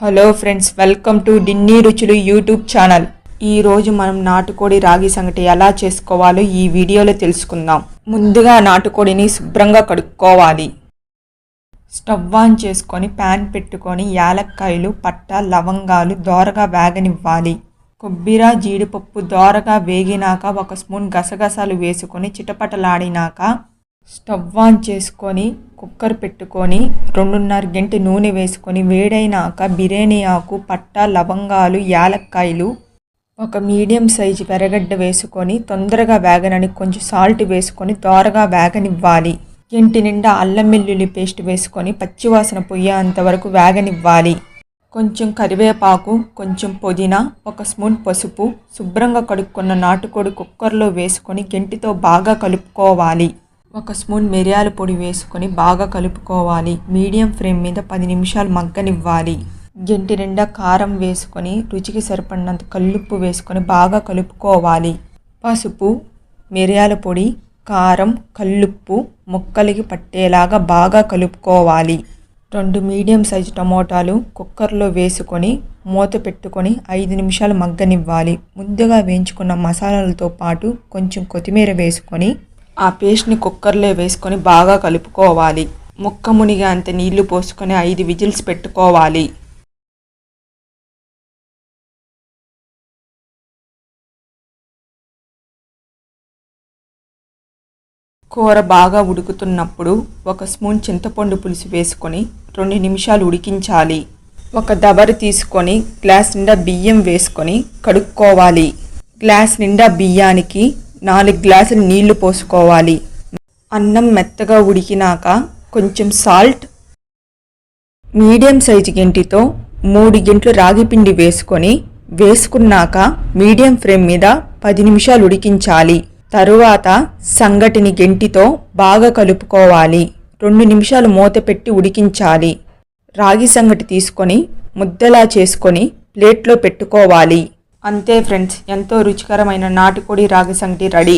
Hello friends welcome to డిన్నీ రుచులు YouTube channel. ఈరోజు మనం నాటుకోడి రాగి సంగటి ఎలా చేసుకోవాలో ఈ వీడియోలో తెలుసుకుందాం. ముందుగా నాటుకోడిని శుభ్రంగా కడుక్కోవాలి. స్టవ్ ఆన్ చేసుకొని ప్యాన్ పెట్టుకొని యాలక్కాయలు పట్ట లవంగాలు దోరగా వేగనివ్వాలి. కొబ్బరి జీడిపప్పు దోరగా వేగినాక ఒక స్పూన్ గసగసాలు వేసుకొని చిటపటలాడినాక స్టవ్ ఆన్ చేసుకొని కుక్కర్ పెట్టుకొని రెండున్నర గంట నూనె వేసుకొని వేడైనాక బిర్యానీ ఆకు పట్ట లవంగాలు యాలక్కాయలు ఒక మీడియం సైజు పెరగడ్డ వేసుకొని తొందరగా వేగనని కొంచెం సాల్ట్ వేసుకొని దోరగా వేగనివ్వాలి. ఇంటి నిండా అల్లం వెల్లుల్లి పేస్ట్ వేసుకొని పచ్చివాసన పొయ్యేంత వరకు వేగనివ్వాలి. కొంచెం కరివేపాకు కొంచెం పుదీనా ఒక స్పూన్ పసుపు శుభ్రంగా కడుక్కున్న నాటుకోడి కుక్కర్లో వేసుకొని గెంటితో బాగా కలుపుకోవాలి. ఒక స్పూన్ మిరియాల పొడి వేసుకొని బాగా కలుపుకోవాలి. మీడియం ఫ్లేమ్ మీద పది నిమిషాలు మగ్గనివ్వాలి. గెంటి నిండా కారం వేసుకొని రుచికి సరిపడినంత కల్లుప్పు వేసుకొని బాగా కలుపుకోవాలి. పసుపు మిరియాల పొడి కారం కల్లుప్పు ముక్కలకి పట్టేలాగా బాగా కలుపుకోవాలి. రెండు మీడియం సైజు టమోటాలు కుక్కర్లో వేసుకొని మూత పెట్టుకొని ఐదు నిమిషాలు మగ్గనివ్వాలి. ముందుగా వేయించుకున్న మసాలాలతో పాటు కొంచెం కొత్తిమీర వేసుకొని ఆ పేస్ట్ని కుక్కర్లో వేసుకొని బాగా కలుపుకోవాలి. ముక్క మునిగా అంత నీళ్ళు పోసుకొని ఐదు విజిల్స్ పెట్టుకోవాలి. కూర బాగా ఉడుకుతున్నప్పుడు ఒక స్పూన్ చింతపండు పులుసు వేసుకొని రెండు నిమిషాలు ఉడికించాలి. ఒక దబరి తీసుకొని గ్లాస్ నిండా బియ్యం వేసుకొని కడుక్కోవాలి. గ్లాస్ నిండా బియ్యానికి నాలుగు గ్లాసులు నీళ్ళు పోసుకోవాలి. అన్నం మెత్తగా ఉడికినాక కొంచెం సాల్ట్ మీడియం సైజు గింటితో మూడు గింట్లు రాగిపిండి వేసుకొని వేసుకున్నాక మీడియం ఫ్లేమ్ మీద పది నిమిషాలు ఉడికించాలి. తరువాత సంగటిని గెంటితో బాగా కలుపుకోవాలి. రెండు నిమిషాలు మూత పెట్టి ఉడికించాలి. రాగి సంగటి తీసుకొని ముద్దలా చేసుకొని ప్లేట్లో పెట్టుకోవాలి. అంతే ఫ్రెండ్స్ ఎంతో రుచికరమైన నాటుకోడి రాగి సంగటి రెడీ.